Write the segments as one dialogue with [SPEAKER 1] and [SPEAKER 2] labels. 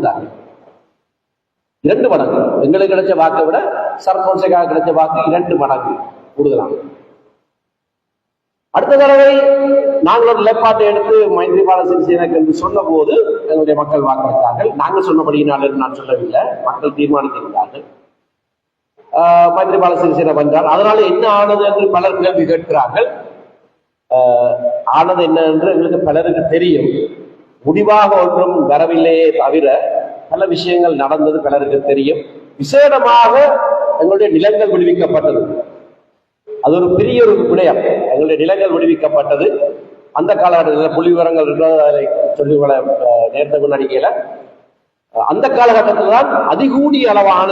[SPEAKER 1] கொடுத்தாங்க இரண்டு மடங்கு. எங்களுக்கு கிடைச்ச வாக்கை விட சரத்வன்சேகா கிடைச்ச வாக்கு இரண்டு மடங்கு கூடுதலாக அடுத்த தடவை நாங்கள் ஒரு நிலைப்பாட்டை எடுத்து மைத்ரிபால சிறிசேனக்கு என்று சொன்ன போது எங்களுடைய மக்கள் வாக்களித்தார்கள் நாங்கள் சொன்னபடியினால் என்று நான் சொல்லவில்லை. மக்கள் தீர்மானித்திருந்தார்கள். மைத்ரிபால சிறிசேன வந்தால் அதனால என்ன ஆனது என்று பலர் கேள்வி கேட்கிறார்கள். ஆனது என்ன என்று எங்களுக்கு பலருக்கு தெரியும். முடிவாக ஒன்றும் வரவில்லையே தவிர பல விஷயங்கள் நடந்தது பலருக்கு தெரியும். விசேடமாக எங்களுடைய நிலங்கள் விடுவிக்கப்பட்டது. அது ஒரு பெரிய ஒரு விடயம். எங்களுடைய நிலங்கள் விடுவிக்கப்பட்டது. அந்த காலகட்டத்தில் புள்ளி விவரங்கள் சொல்லி வர நேரத்தை முன்னடிக்கையில அந்த காலகட்டத்தில் தான் அதிகூடிய அளவான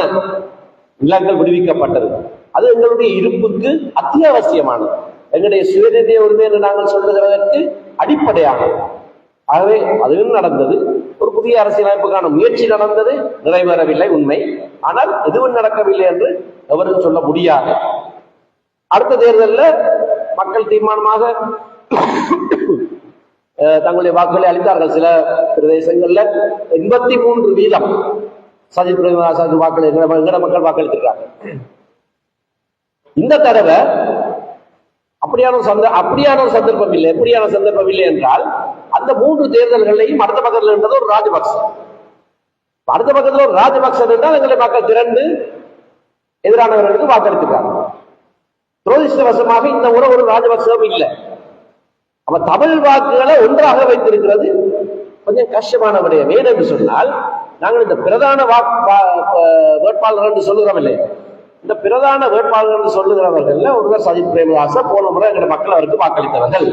[SPEAKER 1] நிலங்கள் விடுவிக்கப்பட்டது. அது எங்களுடைய இருப்புக்கு அத்தியாவசியமானது. எங்களுடைய சுயநிதிய உரிமை என்று நாங்கள் சொல்லுகிறதற்கு அடிப்படையானது. ஆகவே அதுவும் நடந்தது? ஒரு புதிய அரசியலமைப்புக்கான முயற்சி நடந்தது. நிறைவேறவில்லை உண்மை. ஆனால் எதுவும் நடக்கவில்லை என்று எவரும் சொல்ல முடியாது. அடுத்த தேர்தலில் மக்கள் தீர்மானமாக அஹ், தங்களுடைய வாக்குகளை அளித்தார்கள். சில பிரதேசங்கள்ல எண்பத்தி மூன்று வீதம் சஜித் பிரேமதாசாவுக்கு வாக்களி எங்கட மக்கள் வாக்களித்திருக்காங்க இந்த தடவை அப்படியான சந்த அப்படியான சந்தர்ப்பம் இல்லை. எப்படியான சந்தர்ப்பம் இல்லை என்றால் அந்த மூன்று தேர்தல்களையும் அடுத்த பக்கத்தில் இருந்தது ஒரு ராஜபக்ச அடுத்த பக்கத்தில் ஒரு ராஜபக்ச என்றால் எங்களை மக்கள் திரண்டு எதிரானவர்களுக்கு வாக்களித்துக்காங்க துரதிருஷ்டவசமாக இந்த முறை ஒரு ராஜபக்சவும் இல்லை. அப்ப தமிழ் வாக்குகளை ஒன்றாக வைத்திருக்கிறது கொஞ்சம் கஷ்டமான விடயம். ஏன் என்று சொன்னால் நாங்கள் இந்த பிரதான வாக்கு வா- வேட்பாளர் என்று சொல்லுகிறோம் இல்லை இந்த பிரதான வேட்பாளர்கள் சொல்லுகிறவர்கள் ஒருவர் சஜித் பிரேமதாச போன முறை எங்களுடைய மக்கள் அவருக்கு வாக்களித்தவர்கள்.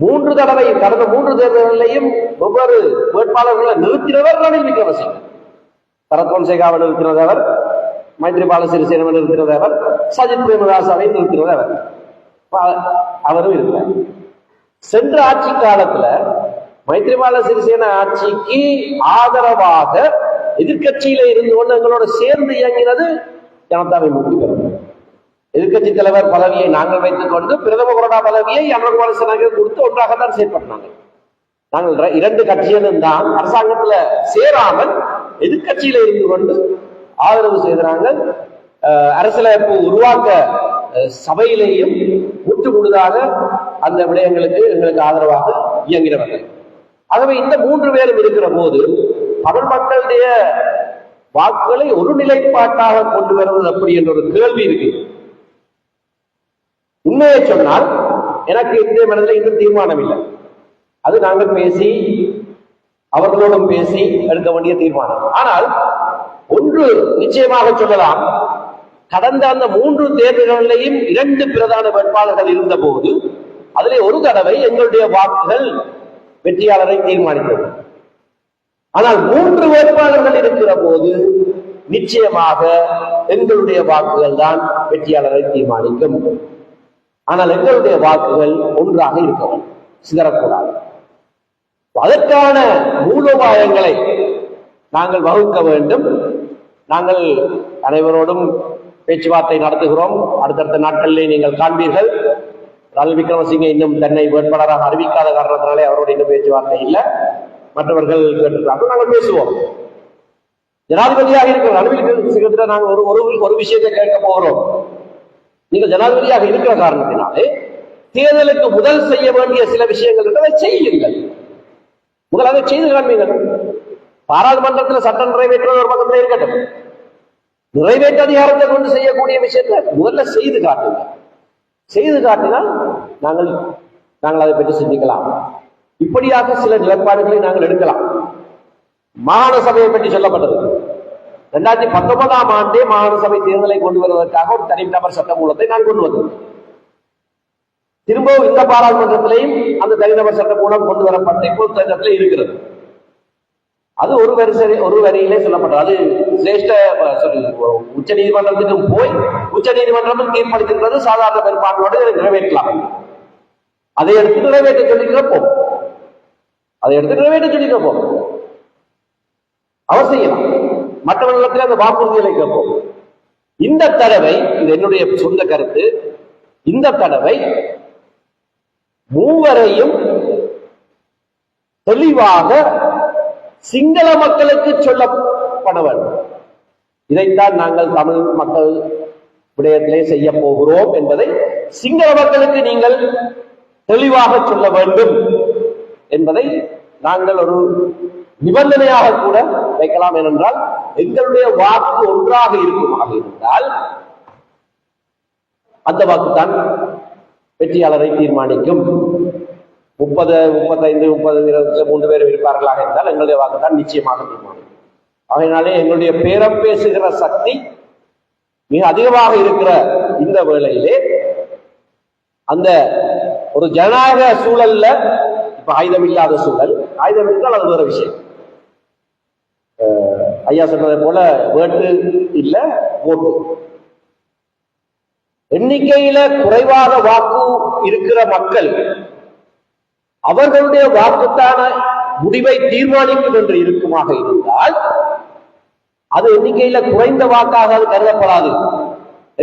[SPEAKER 1] மூன்று தடவை கடந்த மூன்று தேர்தல்களையும் ஒவ்வொரு வேட்பாளர்களை நிறுத்தினவர் ரணில் விக்ரமசிங்க. சரத் பொன்சேகாவை நிறுத்தினதவர் மைத்ரிபால சிறிசேனவை நிறுத்தினதவர் சஜித் பிரேமதாசாவை நிறுத்தினதவர் அவரும் இருக்கிறார் சென்ற ஆட்சி காலத்துல மைத்ரிபால சிறிசேன ஆட்சிக்கு ஆதரவாக எதிர்க்கட்சியில இருந்து கொண்டு எங்களோட சேர்ந்து இயங்கினது ஜனதாவை முடிக்கிறது எதிர்கட்சி எதிர்க்கட்சி தலைவர் பதவியை நாங்கள் வைத்துக் கொண்டு பிரதம கொரோனா பதவியை அனுகுமார சேனாக்கு கொடுத்து ஒன்றாகத்தான் செயற்பட்டாங்க நாங்கள் இரண்டு கட்சிகளும் தான் அரசாங்கத்துல சேராமல் எதிர்க்கட்சியில இருந்து கொண்டு ஆதரவு செய்கிறாங்க அஹ், அரசியலமைப்பு உருவாக்க சபையிலேயும் முட்டு முழுதாக அந்த விடயங்களுக்கு எங்களுக்கு ஆதரவாக இயங்கினவர்கள். ஆகவே இந்த மூன்று பேரும் இருக்கிற போது தமிழ் மக்களுடைய வாக்குகளை ஒரு நிலைப்பாட்டாக கொண்டு வருவது அப்படி என்ற ஒரு கேள்வி இருக்கு. உண்மையை சொன்னால் எனக்கு இந்திய மனதில் இன்னும் தீர்மானம் இல்லை அது நாங்கள் பேசி அவர்களோடும் பேசி எடுக்க வேண்டிய தீர்மானம். ஆனால் ஒன்று நிச்சயமாக சொல்லலாம். கடந்த அந்த மூன்று தேர்தல்களிலேயும் இரண்டு பிரதான வேட்பாளர்கள் இருந்த போது அதிலே ஒரு தடவை எங்களுடைய வாக்குகள் வெற்றியாளரை தீர்மானித்தது. ஆனால் மூன்று வேட்பாளர்கள் இருக்கிற போது நிச்சயமாக எங்களுடைய வாக்குகள் தான் வெற்றியாளரை தீர்மானிக்கும். ஆனால் எங்களுடைய வாக்குகள் ஒன்றாக இருக்க வேண்டும். சிதறக்கூடாது. அதற்கான மூலோபாயங்களை நாங்கள் வகுக்க வேண்டும். நாங்கள் அனைவரோடும் பேச்சுவார்த்தை நடத்துகிறோம். அடுத்தடுத்த நாட்களிலே நீங்கள் காண்பீர்கள். ரணில் விக்ரமசிங்க இன்னும் தன்னை வேட்பாளராக அறிவிக்காத காரணத்தினாலே அவரோட இன்னும் பேச்சுவார்த்தை இல்லை. மற்றவர்கள் கேட்டிருக்கிறார்கள் நாங்கள் பேசுவோம். ஜனாதிபதியாக இருக்கிற ரணில் விக்ரமசிங்கத்திட்ட நாங்கள் ஒரு ஒரு ஒரு விஷயத்தை கேட்க போகிறோம். நீங்கள் ஜனாதிபதியாக இருக்கிற காரணத்தினாலே தேர்தலுக்கு முதல் செய்ய வேண்டிய சில விஷயங்கள் இருக்கிறதை செய்யுங்கள். முதல் அதை செய்து காண்பீங்கள் பாராளுமன்றத்தில் சட்டம் நிறைவேற்றுவது ஒரு பக்கத்தில் இருக்கட்டும். நிறைவேற்று அதிகாரத்தை கொண்டு செய்யக்கூடிய விஷயத்தை முதல்ல செய்து காட்டுங்கள். செய்து காட்டினால் நாங்கள் நாங்கள் அதை பற்றி சிந்திக்கலாம். இப்படியாக சில நிலைப்பாடுகளை நாங்கள் எடுக்கலாம். மாகாண சபையை பற்றி சொல்லப்பட்டது. ரெண்டாயிரத்தி பத்தொன்பதாம் ஆண்டே மாகாண சபை தேர்தலை கொண்டு வருவதற்காக ஒரு தனிநபர் சட்ட மூலத்தை நான் கொண்டு வந்தேன் திரும்பவும் இந்த பாராளுமன்றத்திலையும் அந்த தனிநபர் சட்ட மூலம் கொண்டு வரப்பட்ட இப்போது சட்டத்தில் இருக்கிறது. அது ஒரு வரிசை ஒரு வரியிலே சொல்லப்பட்டது. அது சிரேஷ்ட உச்ச நீதிமன்றத்துக்கும் போய் உச்ச நீதிமன்றமும் தீர்ப்பளித்திருக்கிறது. சாதாரண பெரும்பான்மையோடு நிறைவேற்றலாம். அதை எடுத்து நிறைவேற்ற சொல்லி கேட்போம் அதை எடுத்து நிறைவேற்ற சொல்லி கேட்போம் அவர் செய்யலாம் மற்றவர்களிடத்தில் அந்த வாக்குறுதிகளை கேட்போம். இந்த தடவை இது என்னுடைய சொந்த கருத்து இந்த தடவை மூவரையும் தெளிவாக சிங்கள மக்களுக்கு சொல்லப்பட வேண்டும். இதைத்தான் நாங்கள் தமிழ் மக்கள் விடயத்திலே செய்ய போகிறோம் என்பதை சிங்கள மக்களுக்கு நீங்கள் தெளிவாக சொல்ல வேண்டும். என்பதை நாங்கள் ஒரு நிபந்தனையாக கூட வைக்கலாம் ஏனென்றால் எங்களுடைய வாக்கு ஒன்றாக இருக்குமாக இருந்தால் அந்த வாக்குத்தான் வெற்றியாளரை தீர்மானிக்கும். முப்பது முப்பத்தைந்து முப்பது மூன்று பேர் இருப்பார்களாக இருந்தால் எங்களுடைய வாக்கு தான் நிச்சயமாக தீர்மானிக்கும். அதனாலே எங்களுடைய பேரம் பேசுகிற சக்தி மிக அதிகமாக இருக்கிற இந்த வேளையிலே அந்த ஒரு ஜனநாயக சூழல்ல இப்ப ஆயுதம் இல்லாத சூழல். ஆயுதம் இருந்தால் அது வேற விஷயம். ஐயா சொன்னதை போல வேட்டு இல்ல ஓட்டு. எண்ணிக்கையில குறைவாக வாக்கு இருக்கிற மக்கள் அவர்களுடைய வாக்குத்தான முடிவை தீர்மானிக்கும் என்று இருக்குமாக இருந்தால் அது எண்ணிக்கையில குறைந்த வாக்காக அது கருதப்படாது.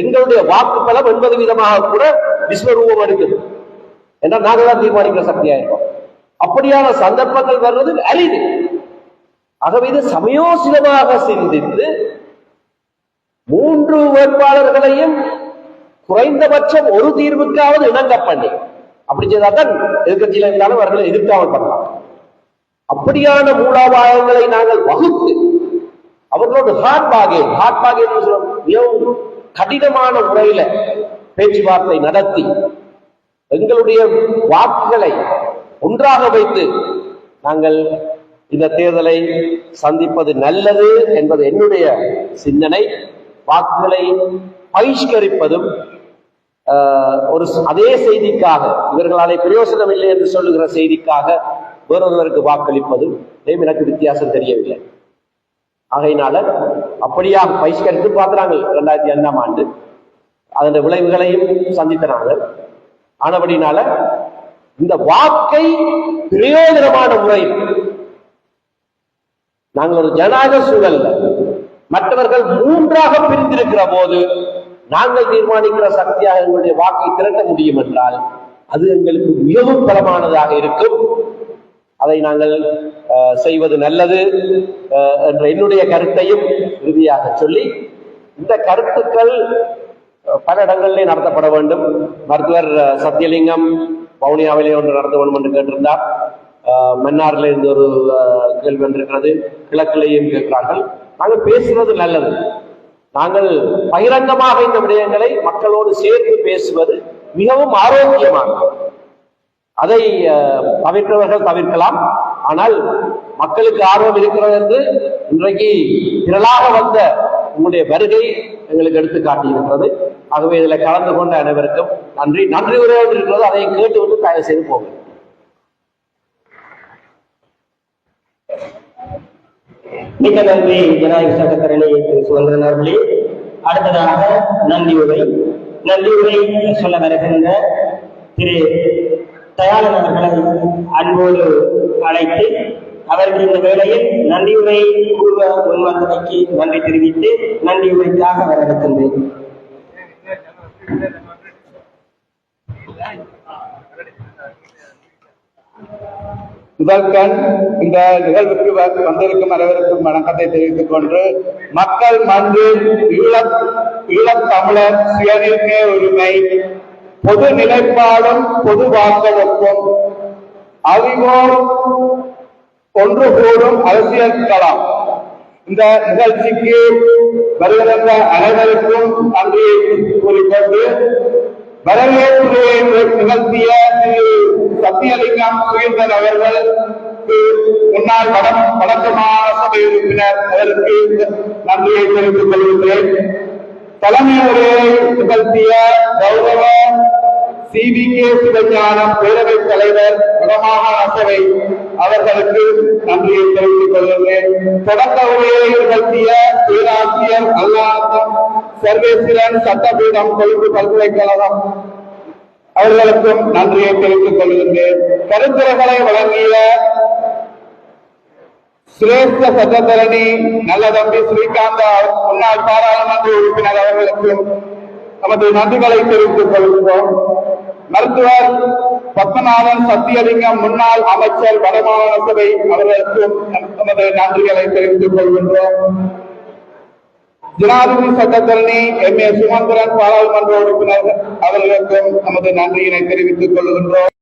[SPEAKER 1] எங்களுடைய வாக்கு பலம் எண்பது விதமாக கூட விஸ்வரூபம் எடுக்குது என்றால் நாங்கள் தான் தீர்மானிக்கிற சக்தியா இருக்கோம். அப்படியான சந்தர்ப்பங்கள் வருவது அரிது. ஆகவே இது சமயோசிதமாக சிந்தித்து மூன்று வேட்பாளர்களையும் குறைந்தபட்சம் ஒரு தீர்வுக்காவது இணங்க பண்ணி. அப்படி செய்தால்தான் எதிர்கட்சியில் இருந்தாலும் அவர்களை எதிர்க்காமல் பண்ணலாம். அப்படியான மூலாபாயங்களை நாங்கள் வகுத்து அவர்களோடு ஹார்ட் பாகேன் ஹார்ட் பாகேன் மிகவும் கடினமான முறையில பேச்சுவார்த்தை நடத்தி எங்களுடைய வாக்குகளை ஒன்றாக வைத்து நாங்கள் இந்த தேர்தலை சந்திப்பது நல்லது என்பது என்னுடைய சிந்தனை. வாக்குகளை பகிஷ்கரிப்பதும் ஆஹ், ஒரு அதே செய்திக்காக இவர்களாலே பிரயோசனம் இல்லை என்று சொல்லுகிற செய்திக்காக வேறொருவருக்கு வாக்களிப்பதும் எனக்கு வித்தியாசம் தெரியவில்லை. ஆகையினால அப்படியாக பகிஷ்கரித்து பார்க்கிறாங்க இரண்டாயிரத்தி ஐந்தாம் ஆண்டு. அதன் விளைவுகளையும் சந்தித்தனாங்க ஆனபடினால இந்த வாக்கை பிரயோஜனமான முறையில் நாங்கள் ஒரு ஜனநாயக சூழல்ல மற்றவர்கள் மூன்றாக பிரிந்திருக்கிற போது நாங்கள் தீர்மானிக்கிற சக்தியாக எங்களுடைய வாக்கை திரட்ட முடியும் என்றால் அது எங்களுக்கு மிகவும் பலமானதாக இருக்கும். அதை நாங்கள் அஹ், செய்வது நல்லது அஹ், என்ற என்னுடைய கருத்தையும் இறுதியாக சொல்லி இந்த கருத்துக்கள் பல இடங்களிலே நடத்தப்பட வேண்டும். மருத்துவர் சத்தியலிங்கம் வவுனியாவிலே ஒன்று நடத்த வேண்டும் என்று கேட்டிருந்தார். மன்னாரில் இருந்து ஒரு கேள்வி வந்திருக்கிறது. கிழக்கிலேயும் கேட்கிறார்கள். நாங்கள் பேசுவது நல்லது. நாங்கள் பகிரங்கமாக இந்த விடயங்களை மக்களோடு சேர்ந்து பேசுவது மிகவும் ஆரோக்கியமானது அதை அஹ், தவிர்க்கிறவர்கள் தவிர்க்கலாம். ஆனால் மக்களுக்கு ஆர்வம் இருக்கிறது என்று இன்றைக்கு திரளாக வந்த உங்களுடைய வருகை எங்களுக்கு எடுத்து காட்டியிருக்கிறது ஆகவே இதில் கலந்து கொண்ட அனைவருக்கும் நன்றி. நன்றி உரை இருக்கிறது. அதை கேட்டுவிட்டு தயவு செய்து போகும்
[SPEAKER 2] மிக நன்றி ஜனநாயக சட்டத்தரணி திரு சுதந்திரன் அவர்களே. அடுத்ததாக நன்றி உரை. சொல்ல வருகின்ற திரு தயாளன் அவர்களை அன்போடு அழைத்து அவர்கள் இந்த வேளையில் நன்றியுரை கூறுவ முன்வந்தமைக்கு நன்றி தெரிவித்து நன்றியுரைக்காக வரவிருக்கின்றேன்
[SPEAKER 3] முதல்கண் இந்த நிகழ்வுக்கு வந்திருக்கும் அனைவருக்கும் வணக்கத்தை தெரிவித்துக் கொண்டு மக்கள் மன்றில் ஈழத் ஈழத்தமிழர் சுயநிர்ணய உரிமை பொது நிலைப்பாடும் பொது வாக்கெடுப்பும் அறிவோர் ஒன்று கூடும் அரசியல் களம் இந்த நிகழ்ச்சிக்கு வருகின்ற அனைவருக்கும் நன்றியை கூறிக்கொண்டு வரவேற்புரையை நிகழ்த்திய திரு சத்தியலிங்கம் சுயந்தர் அவர்கள் முன்னாள் வட வடக்கு சபை உறுப்பினர் அவருக்கு நன்றியை தெரிவித்துக் கொள்கின்றேன். தலைமை உரையை நிகழ்த்திய கௌரவ சிவி கே சிவஞானம் பேரவை தலைவர் வடமாகாண சபை அவர்களுக்கு நன்றியை தெரிவித்துக் கொள்கிறேன். தொடக்க உரையை நிகழ்த்திய பேராசிரியர் அல்லாதம் சர்வேஸ்வரன் சட்டபீடம் கொழும்பு பல்கலைக்கழகம் அவர்களுக்கும் நன்றியை தெரிவித்துக் கொள்கின்றேன். கருத்துரைகளை வழங்கிய சிரேஷ்ட சட்டத்தரணி நல்லதம்பி ஸ்ரீகாந்தா முன்னாள் பாராளுமன்ற உறுப்பினர் அவர்களுக்கும் நமது நன்றிகளை தெரிவித்துக் கொள்கிறோம். மருத்துவர் பத்மநாதன் சத்தியலிங்கம் முன்னாள் அமைச்சர் வடமாகாண சபை அவர்களுக்கும் நமது நன்றிகளை தெரிவித்துக் கொள்கின்றோம். ஜனாதிபதி சட்டத்தரணி எம் ஏ சுமந்திரன் பாராளுமன்ற உறுப்பினர் அவர்களுக்கும் நமது நன்றியினை தெரிவித்துக் கொள்கின்றோம்.